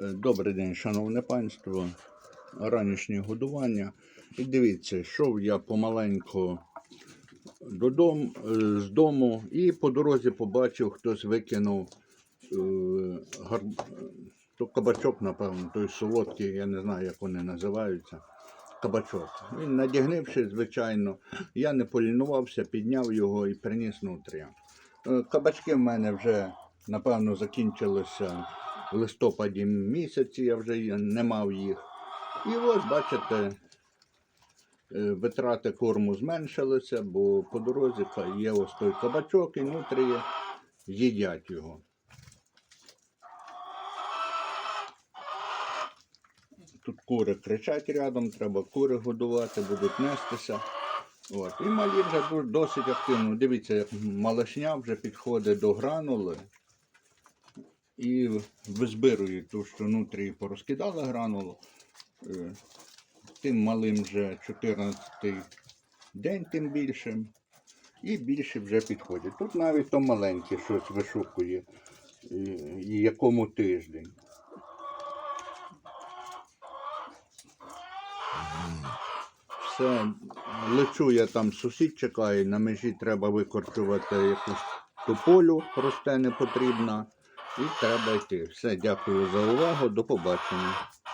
Е, Добрий день, шановне панство. Ранішнє годування. І дивіться, йшов я помаленьку додому, е, з дому і по дорозі побачив, хтось викинув е, гар... то кабачок, напевно, той солодкий, я не знаю, як вони називаються. Кабачок. Він надягнивши, звичайно, я не полінувався, підняв його і приніс нутрі. Е, Кабачки в мене вже, напевно, закінчилися в листопаді місяці, я вже не мав їх. І ось, бачите, е, витрати корму зменшилися, бо по дорозі є ось той кабачок і нутрії їдять його. Тут кури кричать рядом, треба кури годувати, будуть нестися. От. І малі вже досить активно. Дивіться, як малашня вже підходить до гранули і визбирують ту, що внутрі порозкидали гранулу. Е, Тим малим вже 14 день, тим більшим. І більше вже підходять. Тут навіть то маленьке щось вишукує, і, і якому тиждень. Все, лечу я там сусід чекає, на межі треба викорчувати якусь тополю, росте не потрібна. І треба йти. Все, дякую за увагу, до побачення.